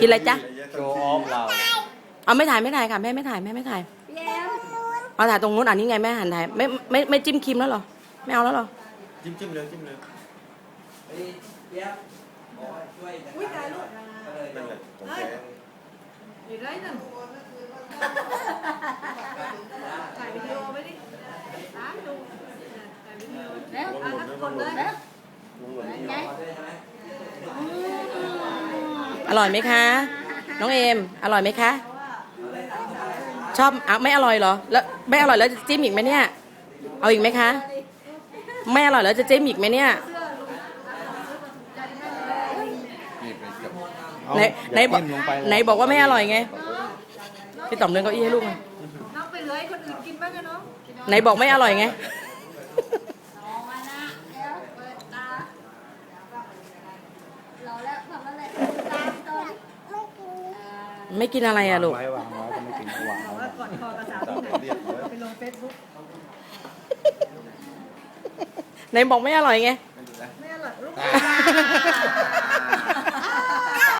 กินอะไรจ๊ะ โชว์ออฟเราเอาไม่ถ่ายไม่ถ่ายค่ะแม่ไม่ถ่ายแม่ไม่ถ่ายแย้มเอาถ่ายตรงนู้นอันนี้ไงแม่หันถ่ายไม่ไม่ไม่จิ้มครีมแล้วเหรอไม่เอาแล้วเหรอจิ้มจิ้มเลยจิ้มเลยอุ้ยตายลูกนั่นแหละของแกอยู่ไรนั่นถ่ายวิดีโอไว้ดิตามดูถ่ายวิดีโอแล้วอะทักคนเลยแล้วลุงหลงนี่ไง อร่อยไหมคะ น้องเอม อร่อยไหมคะ ชอบอะไม่อร่อยเหรอ แล้วไม่อร่อยแล้วจะจิ้มอีกไหมเนี่ย เอาอีกไหมคะ ไม่อร่อยแล้วจะจิ้มอีกไหมเนี่ย นี่ไปกับไหนไหนบอกไหนบอกว่าไม่อร่อยไง พี่ต่อมเดินเก้าอี้ให้ลูกหน่อยน้องไปเลยคนอื่นกินบ้างกันเนาะไหนบอกไม่อร่อยไง น้องอะนะแล้วเปิดตาเราแล้วทำอะไรตามตัว ไม่กินอะไรอะลูก วางไว้วางไว้ก็ไม่กินวางไว้ ก่อนคอกระสาตามเรียบเลยไปลงเฟซบุ๊กไหนบอกไม่อร่อยไง ไม่อร่อยลูก